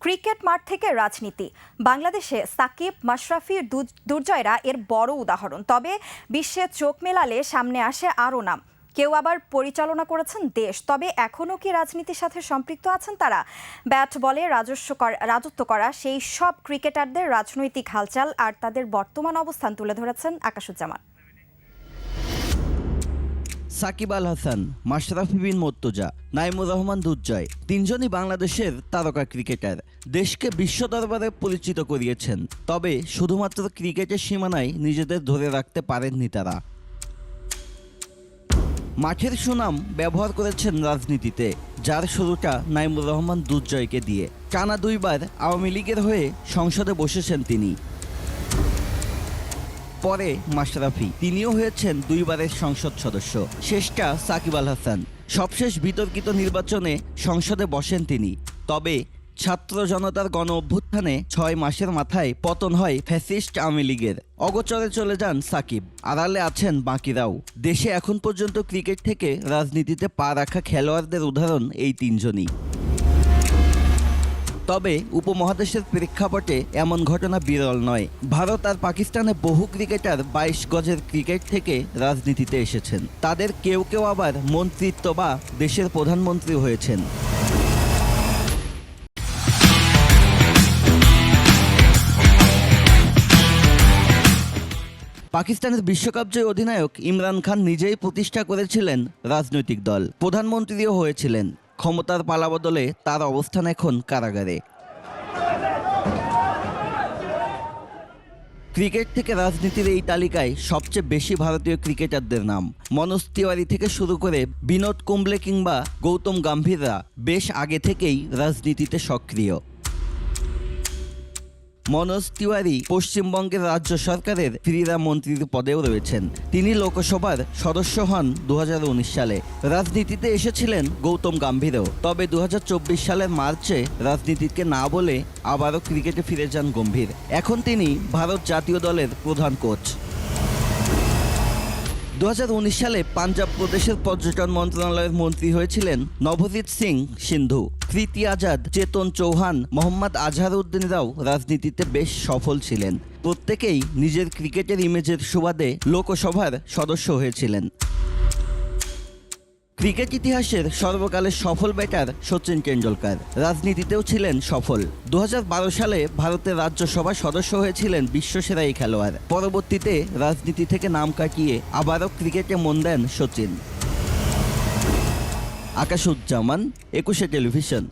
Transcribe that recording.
Cricket মাঠ থেকে রাজনীতি। বাংলাদেশে সাকিব, মাশরাফির দুর্জয়রা এর বড় উদাহরণ। তবে বিশ্বে চোখ মেলালে সামনে আসে আরও নাম। কেউ আবার পরিচালনা করেছেন দেশ। তবে এখনও কি রাজনীতির সাথে সম্পৃক্ত আছেন তারা? ব্যাট বলে রাজস্ব রাজত্ব করা সেই সব ক্রিকেটারদের রাজনৈতিক হালচাল আর তাদের বর্তমান অবস্থান তুলে ধরেছেন আকাশুজ্জামান। সাকিব আল হাসান, মাশরাফি বিন মোর্তজা, নাইমুর রহমান দুর্জয় তিনজনই বাংলাদেশের তারকা ক্রিকেটার। দেশকে বিশ্ব দরবারে পরিচিত করিয়েছেন, তবে শুধুমাত্র ক্রিকেটের সীমানায় নিজেদের ধরে রাখতে পারেননি তারা। মাঠের সুনাম ব্যবহার করেছেন রাজনীতিতে, যার শুরুটা নাইমুর রহমান দুর্জয়কে দিয়ে। টানা দুইবার আওয়ামী লীগের হয়ে সংসদে বসেছেন তিনি। পরে মাশরাফি, তিনিও হয়েছেন দুইবারের সংসদ সদস্য। শেষটা সাকিব আল হাসান। সবশেষ বিতর্কিত নির্বাচনে সংসদে বসেন তিনি। তবে ছাত্র জনতার গণ অভ্যুত্থানে ছয় মাসের মাথায় পতন হয় ফ্যাসিস্ট আওয়ামী লীগের। অগোচরে চলে যান সাকিব। আড়ালে আছেন বাকিরাও। দেশে এখন পর্যন্ত ক্রিকেট থেকে রাজনীতিতে পা রাখা খেলোয়াড়দের উদাহরণ এই তিনজনই। তবে উপমহাদেশের প্রেক্ষাপটে এমন ঘটনা বিরল নয়। ভারত আর পাকিস্তানে বহু ক্রিকেটার বাইশ গজের ক্রিকেট থেকে রাজনীতিতে এসেছেন। তাদের কেউ কেউ আবার মন্ত্রিত্ব বা দেশের প্রধানমন্ত্রী হয়েছেন। পাকিস্তানের বিশ্বকাপ জয়ী অধিনায়ক ইমরান খান নিজেই প্রতিষ্ঠা করেছিলেন রাজনৈতিক দল। প্রধানমন্ত্রীও হয়েছিলেন। ক্ষমতার পালা বদলে তার অবস্থান এখন কারাগারে। ক্রিকেট থেকে রাজনীতির এই তালিকায় সবচেয়ে বেশি ভারতীয় ক্রিকেটারদের নাম। মনোজ তিওয়ারি থেকে শুরু করে বিনোদ কুম্বলে কিংবা গৌতম গাম্ভীররা বেশ আগে থেকেই রাজনীতিতে সক্রিয়। মনোজ তিওয়ারি পশ্চিমবঙ্গের রাজ্য সরকারের ক্রীড়া মন্ত্রীর পদেও রয়েছেন। তিনি লোকসভার সদস্য হন দু হাজার উনিশ সালে। রাজনীতিতে এসেছিলেন গৌতম গাম্ভীরও। তবে দু হাজার চব্বিশ সালের মার্চে রাজনীতিকে না বলে আবারও ক্রিকেটে ফিরে যান গম্ভীর। এখন তিনি ভারত জাতীয় দলের প্রধান কোচ। দু হাজার উনিশ সালে পাঞ্জাব প্রদেশের পর্যটন মন্ত্রণালয়ের মন্ত্রী হয়েছিলেন নভজিৎ সিং সিন্ধু। কৃতি আজাদ, চেতন চৌহান, মোহাম্মদ আজহারউদ্দিনরাও রাজনীতিতে বেশ সফল ছিলেন। প্রত্যেকেই নিজের ক্রিকেটের ইমেজের সুবাদে লোকসভার সদস্য হয়েছিলেন। ক্রিকেট ইতিহাসের সর্বকালের সফল ব্যাটার সচিন টেন্ডুলকার রাজনীতিতেও ছিলেন সফল। দু হাজার বারো সালে ভারতের রাজ্যসভার সদস্য হয়েছিলেন বিশ্বসেরা এই খেলোয়াড়। পরবর্তীতে রাজনীতি থেকে নাম কাটিয়ে আবারও ক্রিকেটে মন দেন সচিন। আকাশুজ্জামান একুশে টেলিভিশন।